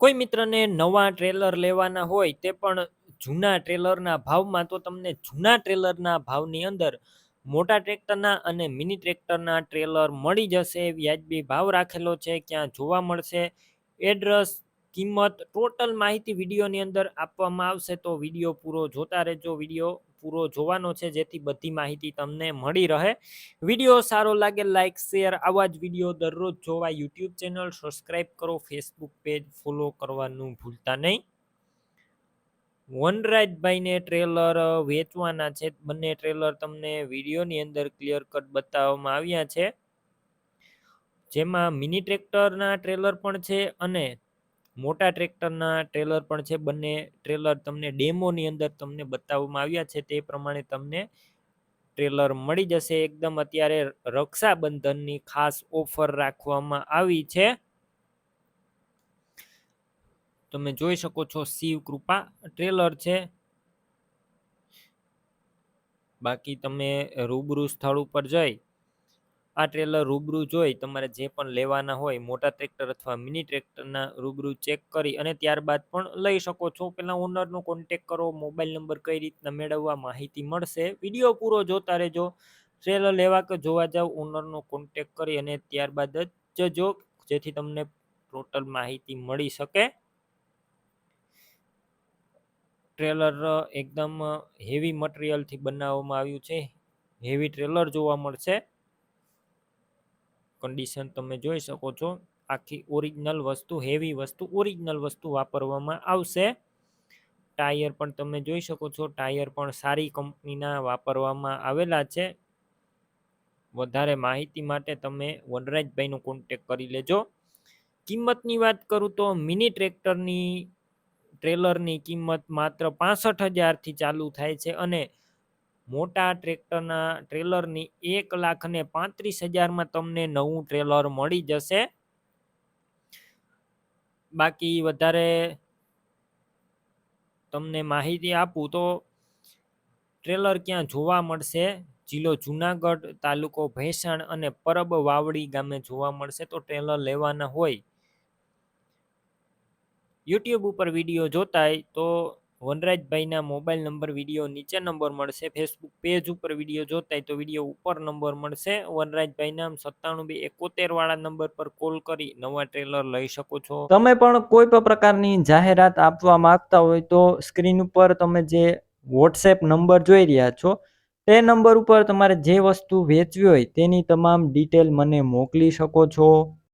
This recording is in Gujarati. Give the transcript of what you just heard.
કોઈ મિત્રને નવા ટ્રેલર લેવાના હોય તે પણ જૂના ટ્રેલરના ભાવમાં, તો તમને જૂના ટ્રેલરના ભાવની અંદર મોટા ટ્રેક્ટરના અને મિની ટ્રેક્ટરના ટ્રેલર મળી જશે. વ્યાજબી ભાવ રાખેલો છે, ક્યાં જોવા મળશે. એડ્રેસ, કિંમત, ટોટલ માહિતી વિડીયોની અંદર આપવામાં આવશે, તો વીડિયો પૂરો જોતા રહેજો. વીડિયો પૂરો જોવાનો છે, જેથી બધી માહિતી તમને મળી રહે. વીડિયો સારો લાગે લાઇક શેર આવા જ વીડિયો દરરોજ જોવા યુટ્યુબ ચેનલ સબસ્ક્રાઈબ કરો ફેસબુક પેજ ફોલો કરવાનું ભૂલતા નહીં. વનરાજભાઈને ટ્રેલર વેચવાના છે. બંને ટ્રેલર તમને વિડીયોની અંદર ક્લિયર કટ બતાવવામાં આવ્યા છે. જેમાં મિની ટ્રેક્ટરના ટ્રેલર પણ છે અને મોટા ટ્રેક્ટરના ટ્રેલર પણ છે. બંને ટ્રેલર તમને ડેમોની અંદર તમને બતાવવામાં આવ્યા છે. તે પ્રમાણે તમને ટ્રેલર મળી જશે. એકદમ અત્યારે રક્ષાબંધનની ખાસ ઓફર રાખવામાં આવી છે. તમે જોઈ શકો છો શિવ કૃપા ટ્રેલર છે. બાકી તમે રૂબરૂ સ્થળ ઉપર જઈ આ ટ્રેલર રૂબરૂ જોઈ, તમારે જે પણ લેવાના હોય, મોટા ટ્રેક્ટર અથવા મિની ટ્રેક્ટરના રૂબરૂ ચેક કરી અને ત્યારબાદ પણ લઈ શકો છો. પહેલાં ઓનરનો કોન્ટેક કરો મોબાઈલ નંબર કઈ રીતના મેળવવા, માહિતી મળશે. વીડિયો પૂરો જોતા રહેજો. ટ્રેલર લેવા કે જોવા જાવ ઓનરનો કોન્ટેક કરી અને ત્યારબાદ જ જજો જેથી તમને ટોટલ માહિતી મળી શકે. ટ્રેલર એકદમ હેવી મટીરિયલથી બનાવવામાં આવ્યું છે. હેવી ટ્રેલર જોવા મળશે. કન્ડિશન તમે જોઈ શકો છો. આખી ઓરિજિનલ વસ્તુ હેવી વસ્તુ ઓરિજિનલ વસ્તુ વાપરવામાં આવશે. ટાયર પણ તમે જોઈ શકો છો. ટાયર પણ સારી કંપનીના વાપરવામાં આવેલા છે. વધારે માહિતી માટે તમે વનરાજભાઈનો કોન્ટેક કરી લેજો. કિંમતની વાત કરું તો મિની ટ્રેક્ટરની, ટ્રેલરની કિંમત માત્ર પાસઠ હજારથી ચાલુ થાય છે અને મોટા ટ્રેક્ટરના, ટ્રેલરની એક લાખ ને પાંત્રીસ હજારમાં તમને નવું ટ્રેલર મળી જશે. બાકી વધારે તમને માહિતી આપું તો ટ્રેલર ક્યાં જોવા મળશે? જિલ્લો જુનાગઢ તાલુકો ભેસાણ અને પરબ વાવડી ગામે જોવા મળશે તો ટ્રેલર લેવાના હોય. યુટ્યુબ ઉપર વીડિયો જોતાય તો વનરાજભાઈના મોબાઈલ નંબર વીડિયો નીચે નંબર મળશે. ફેસબુક પેજ ઉપર વીડિયો જોતાય તો વીડિયો ઉપર નંબર મળશે. વનરાજભાઈના સત્તાણું બે એકોતેર વાળા નંબર પર કોલ કરી નવા ટ્રેલર લઈ શકો છો. તમે પણ કોઈ પણ પ્રકારની જાહેરાત આપવા માંગતા હોય તો સ્ક્રીન ઉપર તમે જે વોટ્સએપ નંબર જોઈ રહ્યા છો, તે નંબર ઉપર તમારે જે વસ્તુ વેચવી હોય તેની તમામ ડિટેલ મને મોકલી શકો છો.